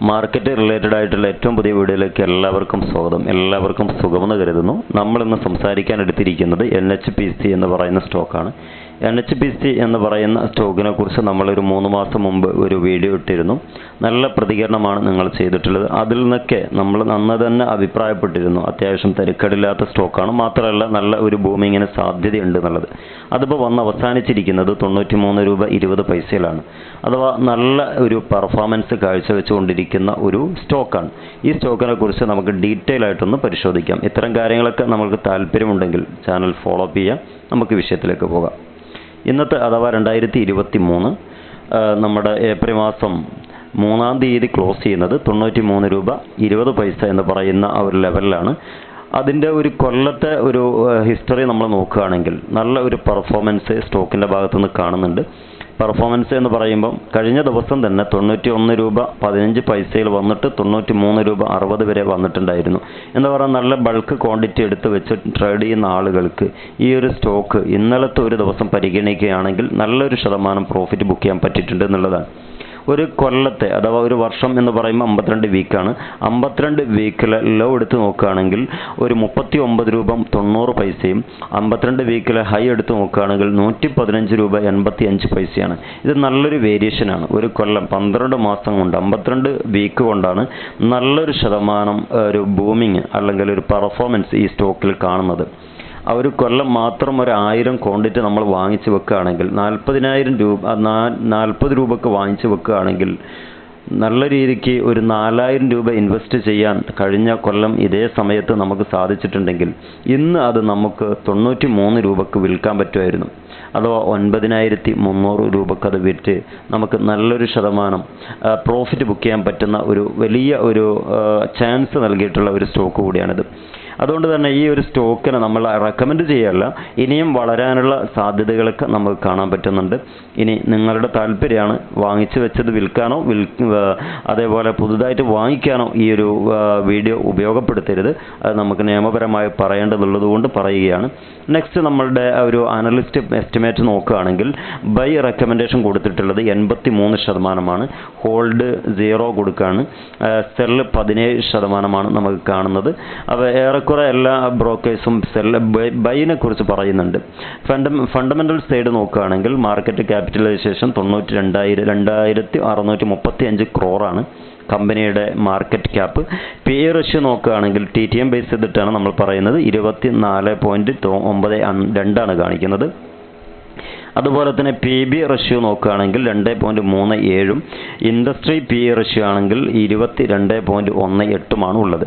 Market related ആയിട്ടുള്ള ഏറ്റവും പുതിയ വീഡിയോയിലേക്ക് എല്ലാവർക്കും സ്വാഗതം. എല്ലാവർക്കും സുഖമെന്ന് കരുതുന്നു. നമ്മൾ ഇന്ന് സംസാരിക്കാൻ എടുത്തിരിക്കുന്നത് എൻ എച്ച് പി സി എന്ന് പറയുന്ന സ്റ്റോക്കാണ് എൻ എച്ച് പി സി എന്ന് പറയുന്ന സ്റ്റോക്കിനെ കുറിച്ച് നമ്മളൊരു മൂന്ന് മാസം മുമ്പ് ഒരു വീഡിയോ ഇട്ടിരുന്നു. നല്ല പ്രതികരണമാണ് നിങ്ങൾ ചെയ്തിട്ടുള്ളത്. അതിൽ നിന്നൊക്കെ നമ്മൾ നന്ന് തന്നെ അഭിപ്രായപ്പെട്ടിരുന്നു. അത്യാവശ്യം തിരക്കടില്ലാത്ത സ്റ്റോക്കാണ് മാത്രമല്ല നല്ല ഒരു ബൂമിങ്ങിന് സാധ്യതയുണ്ട് എന്നുള്ളത്. അതിപ്പോൾ വന്ന് അവസാനിച്ചിരിക്കുന്നത് തൊണ്ണൂറ്റി മൂന്ന് രൂപ ഇരുപത് പൈസയിലാണ്. അഥവാ നല്ല ഒരു പെർഫോമൻസ് കാഴ്ചവെച്ചുകൊണ്ടിരിക്കുന്ന ഒരു സ്റ്റോക്കാണ് ഈ സ്റ്റോക്കിനെ കുറിച്ച് നമുക്ക് ഡീറ്റെയിൽ ആയിട്ടൊന്ന് പരിശോധിക്കാം. ഇത്തരം കാര്യങ്ങളൊക്കെ നമുക്ക് താല്പര്യമുണ്ടെങ്കിൽ ചാനൽ ഫോളോ അപ്പ് ചെയ്യാം. നമുക്ക് വിഷയത്തിലേക്ക് പോകാം. ഇന്നത്തെ അഥവാ രണ്ടായിരത്തി ഇരുപത്തി മൂന്ന് നമ്മുടെ ഏപ്രിൽ മാസം മൂന്നാം തീയതി ക്ലോസ് ചെയ്യുന്നത് തൊണ്ണൂറ്റി മൂന്ന് രൂപ ഇരുപത് പൈസ എന്ന് പറയുന്ന ഒരു ലെവലിലാണ്. അതിന്റെ ഒരു കൊല്ലത്തെ ഒരു ഹിസ്റ്ററി നമ്മൾ നോക്കുകയാണെങ്കിൽ നല്ല ഒരു പെർഫോമൻസ് സ്റ്റോക്കിന്റെ ഭാഗത്തുനിന്ന് കാണുന്നുണ്ട്. പെർഫോമൻസ് എന്ന് പറയുമ്പം കഴിഞ്ഞ ദിവസം തന്നെ തൊണ്ണൂറ്റി ഒന്ന് രൂപ പതിനഞ്ച് പൈസയിൽ വന്നിട്ട് തൊണ്ണൂറ്റി മൂന്ന് രൂപ അറുപത് വരെ വന്നിട്ടുണ്ടായിരുന്നു. എന്താ പറയുക നല്ല ബൾക്ക് ക്വാണ്ടിറ്റി എടുത്ത് വെച്ച് ട്രേഡ് ചെയ്യുന്ന ആളുകൾക്ക് ഈ ഒരു സ്റ്റോക്ക് ഇന്നലത്തെ ഒരു ദിവസം പരിഗണിക്കുകയാണെങ്കിൽ നല്ലൊരു ശതമാനം പ്രോഫിറ്റ് ബുക്ക് ചെയ്യാൻ പറ്റിയിട്ടുണ്ട് എന്നുള്ളതാണ്. ഒരു കൊല്ലത്തെ അഥവാ ഒരു വർഷം എന്ന് പറയുമ്പോൾ അമ്പത്തിരണ്ട് വീക്കാണ് അമ്പത്തിരണ്ട് വീക്കിലെ ലോ എടുത്ത് നോക്കുകയാണെങ്കിൽ ഒരു മുപ്പത്തി ഒമ്പത് രൂപ തൊണ്ണൂറ് പൈസയും അമ്പത്തിരണ്ട് വീക്കിലെ ഹൈ എടുത്ത് നോക്കുകയാണെങ്കിൽ നൂറ്റി പതിനഞ്ച് രൂപ എൺപത്തി അഞ്ച് പൈസയാണ്. ഇത് നല്ലൊരു വേരിയേഷനാണ് ഒരു കൊല്ലം പന്ത്രണ്ട് മാസം കൊണ്ട് അമ്പത്തിരണ്ട് വീക്ക് കൊണ്ടാണ് നല്ലൊരു ശതമാനം ഒരു ബൂമിങ് അല്ലെങ്കിൽ ഒരു പെർഫോമൻസ് ഈ സ്റ്റോക്കിൽ കാണുന്നത്. ആ ഒരു കൊല്ലം മാത്രം ഒരു ആയിരം ക്വാണ്ടിറ്റി നമ്മൾ വാങ്ങിച്ചു വെക്കുകയാണെങ്കിൽ നാൽപ്പതിനായിരം രൂപ നാൽപ്പത് രൂപക്ക് വാങ്ങിച്ചു വെക്കുകയാണെങ്കിൽ നല്ല രീതിക്ക് ഒരു നാലായിരം രൂപ ഇൻവെസ്റ്റ് ചെയ്യാൻ കഴിഞ്ഞ കൊല്ലം ഇതേ സമയത്ത് നമുക്ക് സാധിച്ചിട്ടുണ്ടെങ്കിൽ ഇന്ന് അത് നമുക്ക് തൊണ്ണൂറ്റി മൂന്ന് രൂപക്ക് വിൽക്കാൻ പറ്റുമായിരുന്നു. അഥവാ ഒൻപതിനായിരത്തി മുന്നൂറ് രൂപക്ക് അത് വിറ്റ് നമുക്ക് നല്ലൊരു ശതമാനം പ്രോഫിറ്റ് ബുക്ക് ചെയ്യാൻ പറ്റുന്ന ഒരു വലിയ ഒരു ചാൻസ് നൽകിയിട്ടുള്ള ഒരു സ്റ്റോക്ക് കൂടിയാണിത്. അതുകൊണ്ട് തന്നെ ഈ ഒരു സ്റ്റോക്കിനെ നമ്മൾ റെക്കമെൻഡ് ചെയ്യല്ല. ഇനിയും വളരാനുള്ള സാധ്യതകളൊക്കെ നമുക്ക് കാണാൻ പറ്റുന്നുണ്ട്. ഇനി നിങ്ങളുടെ താല്പര്യമാണ് വാങ്ങിച്ചു വെച്ചത് വിൽക്കാനോ വിൽ അതേപോലെ പുതുതായിട്ട് വാങ്ങിക്കാനോ ഈ ഒരു വീഡിയോ ഉപയോഗപ്പെടുത്തരുത്. അത് നമുക്ക് നിയമപരമായി പറയേണ്ടതുള്ളത് കൊണ്ട് പറയുകയാണ്. നെക്സ്റ്റ് നമ്മളുടെ ഒരു അനലിസ്റ്റ് എസ്റ്റിമേറ്റ് നോക്കുകയാണെങ്കിൽ ബൈ റെക്കമെൻഡേഷൻ കൊടുത്തിട്ടുള്ളത് എൺപത്തി മൂന്ന് ശതമാനമാണ് ഹോൾഡ് സീറോ കൊടുക്കുകയാണ് സെല്ല് പതിനേഴ് ശതമാനമാണ് നമുക്ക് കാണുന്നത്. അപ്പോൾ ഏറെക്കുറെ എല്ലാ ബ്രോക്കേഴ്സും ബൈനെ കുറിച്ച് പറയുന്നുണ്ട്. ഫണ്ട ഫണ്ടമെന്റൽ സൈഡ് നോക്കുകയാണെങ്കിൽ മാർക്കറ്റ് ക്യാപിറ്റലൈസേഷൻ തൊണ്ണൂറ്റി രണ്ടായിരം രണ്ടായിരത്തി അറുന്നൂറ്റി മുപ്പത്തി അഞ്ച് ക്രോറാണ് കമ്പനിയുടെ market cap. P E ratio നോക്കുകയാണെങ്കിൽ ടി ടി എം ബേസ് ചെയ്തിട്ടാണ് നമ്മൾ പറയുന്നത്. ഇരുപത്തി നാല് പോയിന്റ് ഒമ്പത് രണ്ടാണ് കാണിക്കുന്നത്. അതുപോലെ തന്നെ പി ബി റഷ്യോ നോക്കുകയാണെങ്കിൽ രണ്ട് പോയിന്റ് മൂന്ന് ഏഴും. ഇൻഡസ്ട്രി പി എ റഷ്യോ ആണെങ്കിൽ ഇരുപത്തി രണ്ട് പോയിന്റ് ഒന്ന് എട്ടുമാണ് ഉള്ളത്.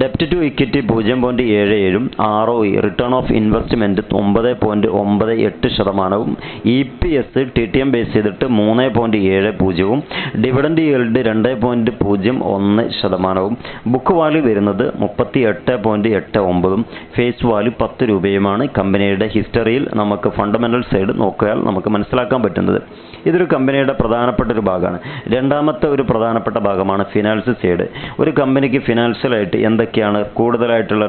ഡെപ്റ്റ് ടു ഇക്വിറ്റി പൂജ്യം പോയിന്റ് ഏഴ് ഏഴും. R O E return of investment ഒമ്പത് പോയിന്റ് ഒമ്പത് എട്ട് ശതമാനവും. E P S T T M base ചെയ്തിട്ട് മൂന്ന് പോയിന്റ് ഏഴ് പൂജ്യവും. ഡിവിഡൻഡ് ഈൽഡ് രണ്ട് പോയിന്റ് പൂജ്യം ഒന്ന് ശതമാനവും. ബുക്ക് വാല്യൂ വരുന്നത് മുപ്പത്തി എട്ട് പോയിന്റ് എട്ട് ഒമ്പതും. ഫേസ് വാല്യൂ പത്ത് രൂപയുമാണ്. കമ്പനിയുടെ ഹിസ്റ്ററിയിൽ നമുക്ക് ഫണ്ടമെന്റൽ സൈഡ് നോക്കിയാൽ നമുക്ക് മനസ്സിലാക്കാൻ പറ്റുന്നത്. ഇതൊരു കമ്പനിയുടെ പ്രധാനപ്പെട്ട ഒരു ഭാഗമാണ്. രണ്ടാമത്തെ ഒരു പ്രധാനപ്പെട്ട ഭാഗമാണ് ഫിനാൻസ് സൈഡ് ഒരു കമ്പനിക്ക് ഫിനാൻഷ്യലായിട്ട് എന്തൊക്കെയാണ് കൂടുതലായിട്ടുള്ള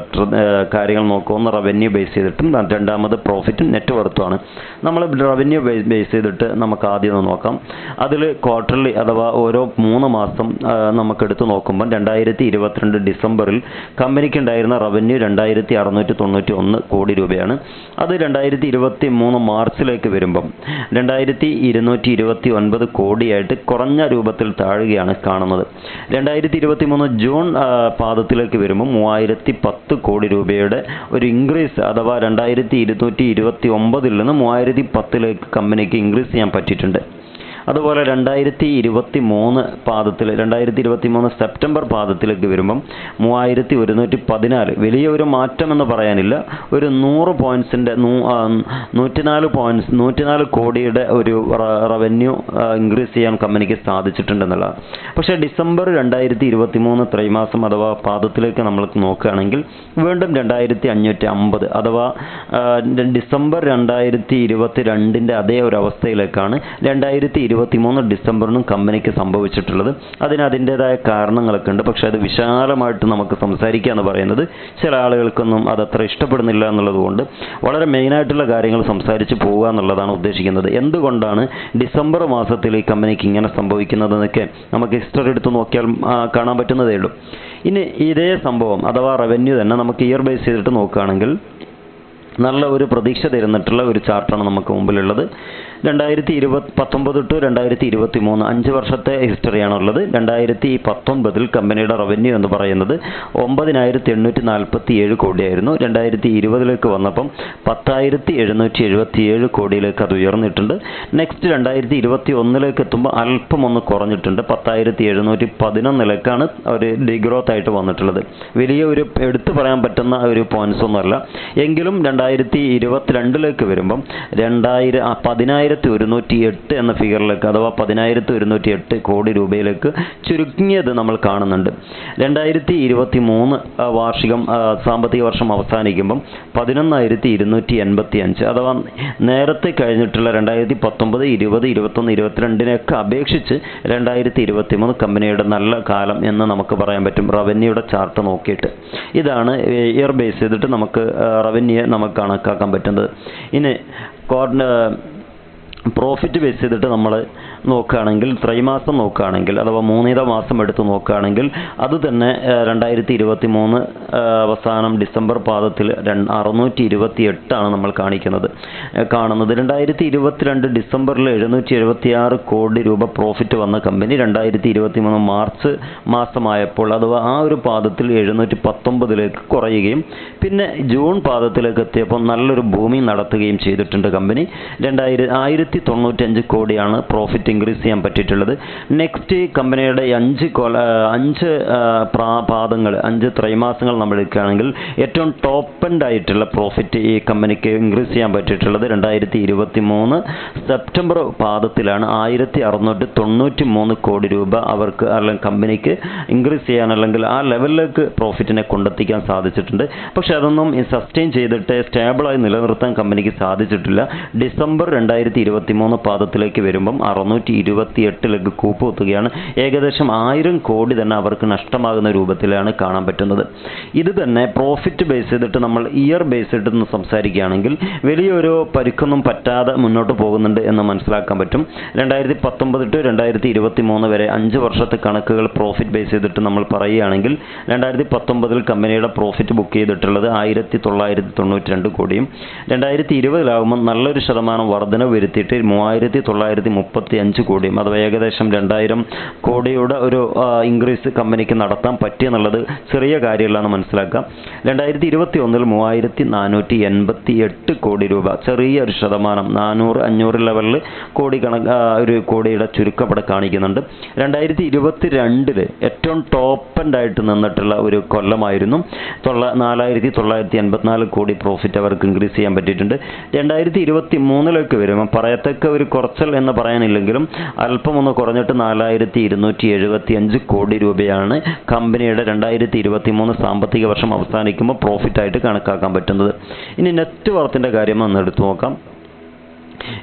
കാര്യങ്ങൾ നോക്കുക ഒന്ന് റവന്യൂ ബേസ് ചെയ്തിട്ടും രണ്ടാമത് പ്രോഫിറ്റും നെറ്റ് വർത്തുമാണ് നമ്മൾ റവന്യൂ ബേസ് ചെയ്തിട്ട് നമുക്ക് ആദ്യം നോക്കാം. അതിൽ ക്വാർട്ടർലി അഥവാ ഓരോ മൂന്ന് മാസം നമുക്ക് എടുത്ത് നോക്കുമ്പോൾ രണ്ടായിരത്തി ഇരുപത്തിരണ്ട് ഡിസംബറിൽ കമ്പനിക്ക് ഉണ്ടായിരുന്ന റവന്യൂ രണ്ടായിരത്തി അറുന്നൂറ്റി തൊണ്ണൂറ്റി ഒന്ന് കോടി രൂപയാണ്. അത് രണ്ടായിരത്തി ഇരുപത്തി മൂന്ന് മാർച്ചിലേക്ക് വരുമ്പം രണ്ടായിരത്തി ഇരുന്നൂറ്റി ഇരുപത്തി ഒൻപത് കോടിയായിട്ട് കുറഞ്ഞ രൂപത്തിൽ താഴുകയാണ് കാണുന്നത്. രണ്ടായിരത്തി ഇരുപത്തി മൂന്ന് ജൂൺ പാദത്തിലേക്ക് വരുമ്പോൾ മൂവായിരത്തി പത്ത് കോടി രൂപയുടെ ഒരു ഇൻക്രീസ് അഥവാ രണ്ടായിരത്തി ഇരുന്നൂറ്റി ഇരുപത്തി ഒമ്പതിൽ നിന്ന് മൂവായിരത്തി പത്തിലേക്ക് കമ്പനിക്ക് ഇൻക്രീസ് ചെയ്യാൻ പറ്റിയിട്ടുണ്ട്. അതുപോലെ രണ്ടായിരത്തി ഇരുപത്തി മൂന്ന് പാദത്തിൽ രണ്ടായിരത്തി ഇരുപത്തി മൂന്ന് സെപ്റ്റംബർ പാദത്തിലേക്ക് വരുമ്പം മൂവായിരത്തി ഒരുന്നൂറ്റി പതിനാല് വലിയ ഒരു മാറ്റം എന്ന് പറയാനില്ല ഒരു നൂറ് പോയിന്റ്സിന്റെ നൂറ്റിനാല് പോയിന്റ്സ് നൂറ്റിനാല് കോടിയുടെ ഒരു റവന്യൂ ഇൻക്രീസ് ചെയ്യാൻ കമ്പനിക്ക് സാധിച്ചിട്ടുണ്ടെന്നുള്ളതാണ് പക്ഷേ ഡിസംബർ രണ്ടായിരത്തി ഇരുപത്തി മൂന്ന് ത്രൈമാസം അഥവാ പാദത്തിലേക്ക് നമ്മൾ നോക്കുകയാണെങ്കിൽ വീണ്ടും രണ്ടായിരത്തി അഞ്ഞൂറ്റി അമ്പത് അഥവാ ഡിസംബർ രണ്ടായിരത്തി ഇരുപത്തി രണ്ടിന്റെ അതേ ഒരു അവസ്ഥയിലേക്കാണ് രണ്ടായിരത്തി ഇരുപത്തി മൂന്ന് ഡിസംബറിനും കമ്പനിക്ക് സംഭവിച്ചിട്ടുള്ളത്. അതിന് അതിന്റെതായ കാരണങ്ങളൊക്കെ ഉണ്ട്. പക്ഷേ അത് വിശാലമായിട്ട് നമുക്ക് സംസാരിക്കുക എന്ന് പറയുന്നത് ചില ആളുകൾക്കൊന്നും അതത്ര ഇഷ്ടപ്പെടുന്നില്ല എന്നുള്ളതുകൊണ്ട് വളരെ മെയിനായിട്ടുള്ള കാര്യങ്ങൾ സംസാരിച്ച് പോവുക എന്നുള്ളതാണ് ഉദ്ദേശിക്കുന്നത്. എന്തുകൊണ്ടാണ് ഡിസംബർ മാസത്തിൽ ഈ കമ്പനിക്ക് ഇങ്ങനെ സംഭവിക്കുന്നതെന്നൊക്കെ നമുക്ക് ഹിസ്റ്ററി എടുത്ത് നോക്കിയാൽ കാണാൻ പറ്റുന്നതേ ഉള്ളൂ. ഇനി ഇതേ സംഭവം അഥവാ റവന്യൂ തന്നെ നമുക്ക് ഇയർ ബേസ് ചെയ്തിട്ട് നോക്കുകയാണെങ്കിൽ നല്ല ഒരു പ്രതീക്ഷ തരുന്നിട്ടുള്ള ഒരു ചാർട്ടാണ് നമുക്ക് മുമ്പിലുള്ളത്. രണ്ടായിരത്തി ഇരുപത് പത്തൊമ്പത് ടു രണ്ടായിരത്തി ഇരുപത്തി മൂന്ന് അഞ്ച് വർഷത്തെ ഹിസ്റ്ററിയാണുള്ളത്. രണ്ടായിരത്തി പത്തൊൻപതിൽ കമ്പനിയുടെ റവന്യൂ എന്ന് പറയുന്നത് ഒമ്പതിനായിരത്തി എണ്ണൂറ്റി നാൽപ്പത്തി ഏഴ് കോടിയായിരുന്നു. രണ്ടായിരത്തി ഇരുപതിലേക്ക് വന്നപ്പം പത്തായിരത്തി എഴുന്നൂറ്റി എഴുപത്തി ഏഴ് കോടിയിലേക്ക് അത് ഉയർന്നിട്ടുണ്ട്. നെക്സ്റ്റ് രണ്ടായിരത്തി ഇരുപത്തി ഒന്നിലേക്ക് എത്തുമ്പോൾ അല്പം ഒന്ന് കുറഞ്ഞിട്ടുണ്ട്. പത്തായിരത്തി എഴുന്നൂറ്റി പതിനൊന്നിലേക്കാണ് ഒരു ഡിഗ്രോത്ത് ആയിട്ട് വന്നിട്ടുള്ളത്. വലിയ ഒരു എടുത്തു പറയാൻ പറ്റുന്ന ഒരു പോയിന്റ്സ് ഒന്നുമല്ല. എങ്കിലും രണ്ടായിരത്തി ഇരുപത്തിരണ്ടിലേക്ക് വരുമ്പം രണ്ടായിരം ആ, പതിനായിരത്തി ഒരുന്നൂറ്റി എട്ട് എന്ന ഫിഗറിലേക്ക് അഥവാ പതിനായിരത്തി ഒരുന്നൂറ്റി എട്ട് കോടി രൂപയിലേക്ക് ചുരുങ്ങിയത് നമ്മൾ കാണുന്നുണ്ട്. രണ്ടായിരത്തി ഇരുപത്തി മൂന്ന് വാർഷികം സാമ്പത്തിക വർഷം അവസാനിക്കുമ്പം പതിനൊന്നായിരത്തി ഇരുന്നൂറ്റി എൺപത്തി അഞ്ച് അഥവാ നേരത്തെ കഴിഞ്ഞിട്ടുള്ള രണ്ടായിരത്തി പത്തൊമ്പത് ഇരുപത് ഇരുപത്തൊന്ന് ഇരുപത്തിരണ്ടിനെയൊക്കെ അപേക്ഷിച്ച് രണ്ടായിരത്തി ഇരുപത്തി മൂന്ന് കമ്പനിയുടെ നല്ല കാലം എന്ന് നമുക്ക് പറയാൻ പറ്റും. റവന്യൂയുടെ ചാർട്ട് നോക്കിയിട്ട്. ഇതാണ് ഇയർ ബേസ് ചെയ്തിട്ട് നമുക്ക് റവന്യൂ നമുക്ക് കണക്കാക്കാൻ പറ്റുന്നത്. ഇനി കോർഡിന പ്രോഫിറ്റ് ബേസ് ചെയ്തിട്ട് നമ്മൾ നോക്കുകയാണെങ്കിൽ ത്രൈമാസം നോക്കുകയാണെങ്കിൽ അഥവാ മൂന്നിത മാസം എടുത്ത് നോക്കുകയാണെങ്കിൽ അത് തന്നെ രണ്ടായിരത്തി ഇരുപത്തി മൂന്ന് അവസാനം ഡിസംബർ പാദത്തിൽ അറുന്നൂറ്റി ഇരുപത്തി എട്ടാണ് നമ്മൾ കാണിക്കുന്നത് കാണുന്നത്. രണ്ടായിരത്തി ഇരുപത്തിരണ്ട് ഡിസംബറിൽ എഴുന്നൂറ്റി എഴുപത്തി ആറ് കോടി രൂപ പ്രോഫിറ്റ് വന്ന കമ്പനി രണ്ടായിരത്തി ഇരുപത്തി മൂന്ന് മാർച്ച് മാസമായപ്പോൾ അഥവാ ആ ഒരു പാദത്തിൽ എഴുന്നൂറ്റി പത്തൊമ്പതിലേക്ക് കുറയുകയും പിന്നെ ജൂൺ പാദത്തിലേക്ക് എത്തിയപ്പോൾ നല്ലൊരു ഭൂമി നടത്തുകയും ചെയ്തിട്ടുണ്ട് കമ്പനി രണ്ടായിരം ആയിരത്തി തൊണ്ണൂറ്റഞ്ച് കോടിയാണ് പ്രോഫിറ്റ് ഇൻക്രീസ് ചെയ്യാൻ പറ്റിയിട്ടുള്ളത്. നെക്സ്റ്റ് കമ്പനിയുടെ അഞ്ച് കൊല അഞ്ച് പാദങ്ങൾ അഞ്ച് ത്രൈമാസങ്ങൾ നമ്മൾ എടുക്കുകയാണെങ്കിൽ ഏറ്റവും ടോപ്പ് എൻഡ് ആയിട്ടുള്ള പ്രോഫിറ്റ് ഈ കമ്പനിക്ക് ഇൻക്രീസ് ചെയ്യാൻ പറ്റിയിട്ടുള്ളത് രണ്ടായിരത്തി ഇരുപത്തി മൂന്ന് സെപ്റ്റംബർ പാദത്തിലാണ്. ആയിരത്തി അറുന്നൂറ്റി തൊണ്ണൂറ്റി മൂന്ന് കോടി രൂപ അവർക്ക് അല്ലെങ്കിൽ കമ്പനിക്ക് ഇൻക്രീസ് ചെയ്യാൻ അല്ലെങ്കിൽ ആ ലെവലിലേക്ക് പ്രോഫിറ്റിനെ കൊണ്ടെത്തിക്കാൻ സാധിച്ചിട്ടുണ്ട്. പക്ഷെ അതൊന്നും സസ്റ്റെയിൻ ചെയ്തിട്ട് സ്റ്റേബിളായി നിലനിർത്താൻ കമ്പനിക്ക് സാധിച്ചിട്ടില്ല. ഡിസംബർ രണ്ടായിരത്തി ഇരുപത്തി മൂന്ന് പാദത്തിലേക്ക് വരുമ്പം അറുന്നൂറ്റി ഇരുപത്തി കൂപ്പ് കുത്തുകയാണ് ഏകദേശം ആയിരം കോടി തന്നെ അവർക്ക് നഷ്ടമാകുന്ന രൂപത്തിലാണ് കാണാൻ പറ്റുന്നത്. ഇത് തന്നെ പ്രോഫിറ്റ് ബേസ് ചെയ്തിട്ട് നമ്മൾ ഇയർ ബേസ് ചെയ്തിട്ട് സംസാരിക്കുകയാണെങ്കിൽ വലിയൊരു പരിക്കൊന്നും പറ്റാതെ മുന്നോട്ട് പോകുന്നുണ്ട് എന്ന് മനസ്സിലാക്കാൻ പറ്റും. രണ്ടായിരത്തി പത്തൊമ്പത് ടു രണ്ടായിരത്തി ഇരുപത്തി മൂന്ന് വരെ അഞ്ച് വർഷത്തെ കണക്കുകൾ പ്രോഫിറ്റ് ബേസ് ചെയ്തിട്ട് നമ്മൾ പറയുകയാണെങ്കിൽ രണ്ടായിരത്തി പത്തൊമ്പതിൽ കമ്പനിയുടെ പ്രോഫിറ്റ് ബുക്ക് ചെയ്തിട്ടുള്ളത് ആയിരത്തി തൊള്ളായിരത്തി തൊണ്ണൂറ്റി രണ്ട് കോടിയും. രണ്ടായിരത്തി ഇരുപതിലാകുമ്പോൾ നല്ലൊരു ശതമാനം വർധന വരുത്തിയിട്ട് മൂവായിരത്തി തൊള്ളായിരത്തി മുപ്പത്തി അഞ്ച് കോടിയും അഥവാ ഏകദേശം രണ്ടായിരം കോടിയുടെ ഒരു ഇൻക്രീസ് കമ്പനിക്ക് നടത്താൻ പറ്റിയെന്നുള്ളത് ചെറിയ കാര്യമല്ലാന്ന് മനസ്സിലാക്കാം രണ്ടായിരത്തി ഇരുപത്തി ഒന്നിൽ മൂവായിരത്തി നാനൂറ്റി എൺപത്തി എട്ട് കോടി രൂപ. ചെറിയൊരു ശതമാനം നാനൂറ് അഞ്ഞൂറ് ലെവലിൽ കോടി കണക്ക് ഒരു കോടിയുടെ ചുരുക്കം ഇവിടെ കാണിക്കുന്നുണ്ട്. രണ്ടായിരത്തി ഇരുപത്തി രണ്ടിൽ ഏറ്റവും ടോപ്പ് ആയിട്ട് നിന്നിട്ടുള്ള ഒരു കൊല്ലമായിരുന്നു. തൊള്ള നാലായിരത്തി തൊള്ളായിരത്തി എൺപത്തിനാല് കോടി പ്രോഫിറ്റ് അവർക്ക് ഇൻക്രീസ് ചെയ്യാൻ പറ്റിയിട്ടുണ്ട്. രണ്ടായിരത്തി ഇരുപത്തി മൂന്നിലേക്ക് വരുമ്പോൾ പറയത്തക്ക ഒരു കുറച്ചൽ എന്ന് പറയാനില്ലെങ്കിലും അല്പം ഒന്ന് കുറഞ്ഞിട്ട് നാലായിരത്തി ഇരുന്നൂറ്റി എഴുപത്തി അഞ്ച് കോടി രൂപയാണ് കമ്പനിയുടെ രണ്ടായിരത്തി ഇരുപത്തി മൂന്ന് സാമ്പത്തിക വർഷം അവസാനിക്കുമ്പോൾ പ്രോഫിറ്റായിട്ട് കണക്കാക്കാൻ പറ്റുന്നത്. ഇനി നെറ്റ് വർത്തിന്റെ കാര്യം ഒന്ന് എടുത്തു നോക്കാം.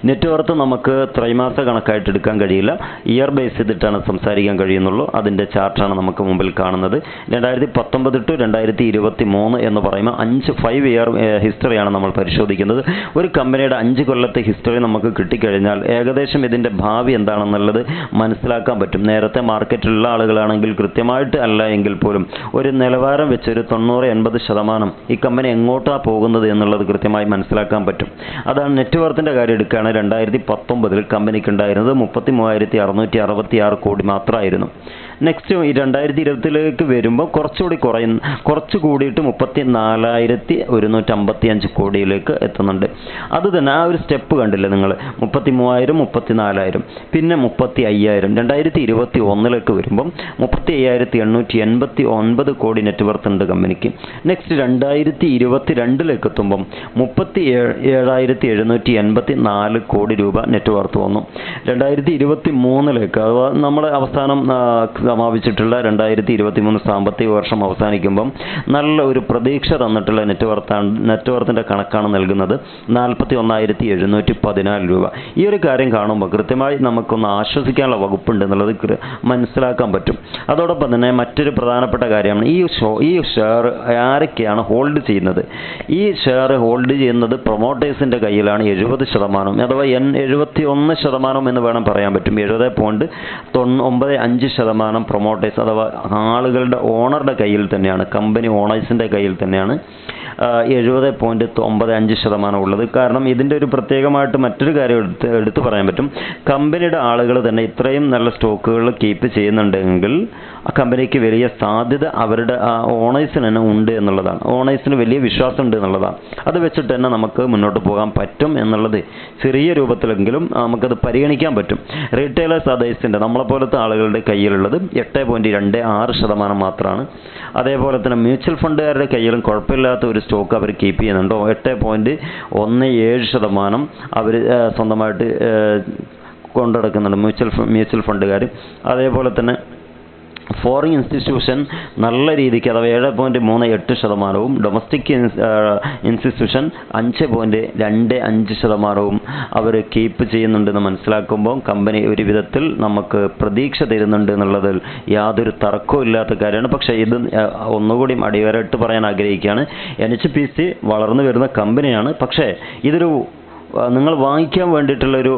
നെറ്റ് വർത്ത് നമുക്ക് ത്രൈമാസ കണക്കായിട്ട് എടുക്കാൻ കഴിയില്ല. ഇയർ ബേസ് ചെയ്തിട്ടാണ് സംസാരിക്കാൻ കഴിയുന്നുള്ളൂ. അതിന്റെ ചാർട്ടാണ് നമുക്ക് മുമ്പിൽ കാണുന്നത്. രണ്ടായിരത്തി പത്തൊമ്പത് ടു രണ്ടായിരത്തി ഇരുപത്തി മൂന്ന് എന്ന് പറയുമ്പോൾ അഞ്ച് ഫൈവ് ഇയർ ഹിസ്റ്ററിയാണ് നമ്മൾ പരിശോധിക്കുന്നത്. ഒരു കമ്പനിയുടെ അഞ്ച് കൊല്ലത്തെ ഹിസ്റ്ററി നമുക്ക് കിട്ടിക്കഴിഞ്ഞാൽ ഏകദേശം ഇതിന്റെ ഭാവി എന്താണെന്നുള്ളത് മനസ്സിലാക്കാൻ പറ്റും. നേരത്തെ മാർക്കറ്റിലുള്ള ആളുകളാണെങ്കിൽ കൃത്യമായിട്ട് അല്ല എങ്കിൽ പോലും ഒരു നിലവാരം വെച്ച് ഒരു തൊണ്ണൂറ് എൺപത് ശതമാനം ഈ കമ്പനി എങ്ങോട്ടാണ് പോകുന്നത് എന്നുള്ളത് കൃത്യമായി മനസ്സിലാക്കാൻ പറ്റും. അതാണ് നെറ്റ്വർത്തിന്റെ കാര്യം കാര്യം എടുക്കുകയാണ് രണ്ടായിരത്തി പത്തൊമ്പതിൽ കമ്പനിക്കുണ്ടായിരുന്നത്. മുപ്പത്തി മൂവായിരത്തി അറുന്നൂറ്റി അറുപത്തി ആറ് കോടി മാത്രമായിരുന്നു നെക്സ്റ്റ് രണ്ടായിരത്തി ഇരുപത്തിലേക്ക് വരുമ്പോൾ കുറച്ചുകൂടി കുറയുന്നു കുറച്ച് കൂടിയിട്ട് മുപ്പത്തി നാലായിരത്തി ഒരുന്നൂറ്റി അമ്പത്തി അഞ്ച് കോടിയിലേക്ക് എത്തുന്നുണ്ട്. അത് തന്നെ ആ ഒരു സ്റ്റെപ്പ് കണ്ടില്ലേ നിങ്ങൾ മുപ്പത്തി മൂവായിരം മുപ്പത്തി നാലായിരം പിന്നെ മുപ്പത്തി അയ്യായിരം രണ്ടായിരത്തി ഇരുപത്തി ഒന്നിലേക്ക് വരുമ്പം മുപ്പത്തി അയ്യായിരത്തി എണ്ണൂറ്റി എൺപത്തി ഒൻപത് കോടി നെറ്റ് വർത്ത് ഉണ്ട് കമ്പനിക്ക്. നെക്സ്റ്റ് രണ്ടായിരത്തി ഇരുപത്തി രണ്ടിലേക്ക് എത്തുമ്പം മുപ്പത്തി ഏഴായിരത്തി എഴുന്നൂറ്റി എൺപത്തി നാല് കോടി രൂപ നെറ്റ് വർത്ത് വന്നു. രണ്ടായിരത്തി ഇരുപത്തി മൂന്നിലേക്ക് അഥവാ നമ്മൾ അവസാനം സമാപിച്ചിട്ടുള്ള രണ്ടായിരത്തി ഇരുപത്തി മൂന്ന് സാമ്പത്തിക വർഷം അവസാനിക്കുമ്പം നല്ല ഒരു പ്രതീക്ഷ തന്നിട്ടുള്ള നെറ്റ്വർത്താണ് നെറ്റ്വർത്തിന്റെ കണക്കാണ് നൽകുന്നത് നാൽപ്പത്തി ഒന്നായിരത്തി എഴുന്നൂറ്റി പതിനാല് രൂപ. ഈ ഒരു കാര്യം കാണുമ്പോൾ കൃത്യമായി നമുക്കൊന്ന് ആശ്വസിക്കാനുള്ള വകുപ്പുണ്ട് എന്നുള്ളത് മനസ്സിലാക്കാൻ പറ്റും. അതോടൊപ്പം തന്നെ മറ്റൊരു പ്രധാനപ്പെട്ട കാര്യമാണ് ഈ ഷോ ഈ ഷെയർ ആരൊക്കെയാണ് ഹോൾഡ് ചെയ്യുന്നത്? ഈ ഷെയർ ഹോൾഡ് ചെയ്യുന്നത് പ്രൊമോട്ടേഴ്സിന്റെ കയ്യിലാണ് എഴുപത് ശതമാനം അഥവാ എൻ എഴുപത്തി ഒന്ന് ശതമാനം എന്ന് വേണം പറയാൻ പറ്റും. എഴുപത് പോയിന്റ് തൊണ്ണൂ ഒമ്പത് അഞ്ച് ശതമാനം പ്രൊമോട്ടേഴ്സ് അഥവാ ആളുകളുടെ ഓണറുടെ കയ്യിൽ തന്നെയാണ് കമ്പനി ഓണേഴ്സിന്റെ കയ്യിൽ തന്നെയാണ് എഴുപത് പോയിന്റ് ഒമ്പത് അഞ്ച് ശതമാനം ഉള്ളത്. കാരണം ഇതിന്റെ ഒരു പ്രത്യേകമായിട്ട് മറ്റൊരു കാര്യം എടുത്ത് എടുത്തു പറയാൻ പറ്റും. കമ്പനിയുടെ ആളുകൾ തന്നെ ഇത്രയും നല്ല സ്റ്റോക്കുകൾ കീപ്പ് ചെയ്യുന്നുണ്ടെങ്കിൽ ആ കമ്പനിക്ക് വലിയ സാധ്യത അവരുടെ ആ ഓണേഴ്സിന് തന്നെ ഉണ്ട് എന്നുള്ളതാണ്. ഓണേഴ്സിന് വലിയ വിശ്വാസം ഉണ്ട് എന്നുള്ളതാണ്. അത് വെച്ചിട്ട് തന്നെ നമുക്ക് മുന്നോട്ട് പോകാൻ പറ്റും എന്നുള്ളത് ചെറിയ രൂപത്തിലെങ്കിലും നമുക്കത് പരിഗണിക്കാൻ പറ്റും. റീറ്റെയിലേഴ്സ് അതേഴ്സിന്റെ നമ്മളെപ്പോലത്തെ ആളുകളുടെ കയ്യിലുള്ളത് എട്ട് പോയിന്റ് രണ്ട് ആറ് ശതമാനം മാത്രമാണ് അതേപോലെ തന്നെ മ്യൂച്വൽ ഫണ്ടുകാരുടെ കയ്യിലും കുഴപ്പമില്ലാത്ത ഒരു സ്റ്റോക്ക് അവർ കീപ്പ് ചെയ്യുന്നുണ്ടോ. എട്ട് പോയിന്റ് ഒന്ന് ഏഴ് ശതമാനം അവർ സ്വന്തമായിട്ട് കൊണ്ടെടുക്കുന്നുണ്ട് മ്യൂച്വൽ മ്യൂച്വൽ ഫണ്ടുകാർ അതേപോലെ തന്നെ ഫോറിൻ ഇൻസ്റ്റിറ്റ്യൂഷൻ നല്ല രീതിക്ക് അഥവാ ഏഴ് പോയിന്റ് മൂന്ന് എട്ട് ശതമാനവും ഡൊമസ്റ്റിക് ഇൻസ്റ്റിറ്റ്യൂഷൻ അഞ്ച് പോയിന്റ് രണ്ട് അഞ്ച് ശതമാനവും അവർ കീപ്പ് ചെയ്യുന്നുണ്ടെന്ന് മനസ്സിലാക്കുമ്പോൾ കമ്പനി ഒരു വിധത്തിൽ നമുക്ക് പ്രതീക്ഷ തരുന്നുണ്ട് എന്നുള്ളതിൽ യാതൊരു തർക്കവും ഇല്ലാത്ത കാര്യമാണ്. പക്ഷേ ഇത് ഒന്നുകൂടി അടിവരായിട്ട് പറയാൻ ആഗ്രഹിക്കുകയാണ്. എൻ എച്ച് പി സി വളർന്നു വരുന്ന കമ്പനിയാണ് പക്ഷേ ഇതൊരു നിങ്ങൾ വാങ്ങിക്കാൻ വേണ്ടിയിട്ടുള്ളൊരു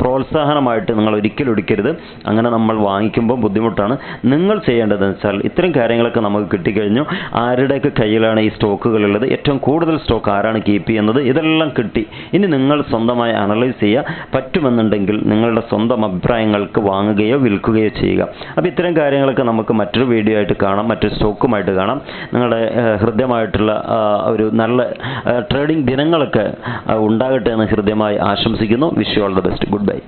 പ്രോത്സാഹനമായിട്ട് നിങ്ങൾ ഒരിക്കലും എടുക്കരുത്. അങ്ങനെ നമ്മൾ വാങ്ങിക്കുമ്പോൾ ബുദ്ധിമുട്ടാണ്. നിങ്ങൾ ചെയ്യേണ്ടതെന്ന് വെച്ചാൽ ഇത്തരം കാര്യങ്ങളൊക്കെ നമുക്ക് കിട്ടിക്കഴിഞ്ഞു ആരുടെയൊക്കെ കയ്യിലാണ് ഈ സ്റ്റോക്കുകൾ ഉള്ളത് ഏറ്റവും കൂടുതൽ സ്റ്റോക്ക് ആരാണ് കീപ്പ് ചെയ്യുന്നത് ഇതെല്ലാം കിട്ടി. ഇനി നിങ്ങൾ സ്വന്തമായി അനലൈസ് ചെയ്യുക. പറ്റുമെന്നുണ്ടെങ്കിൽ നിങ്ങളുടെ സ്വന്തം അഭിപ്രായങ്ങൾക്ക് വാങ്ങുകയോ വിൽക്കുകയോ ചെയ്യുക. അപ്പോൾ ഇത്തരം കാര്യങ്ങളൊക്കെ നമുക്ക് മറ്റൊരു വീഡിയോ ആയിട്ട് കാണാം മറ്റൊരു സ്റ്റോക്കുമായിട്ട് കാണാം. നിങ്ങളുടെ ഹൃദ്യമായിട്ടുള്ള ഒരു നല്ല ട്രേഡിംഗ് ദിനങ്ങളൊക്കെ ആ, ഉണ്ടാകട്ടെ എന്ന് ഹൃദ്യമായി ആശംസിക്കുന്നു. Wish you all the best good bye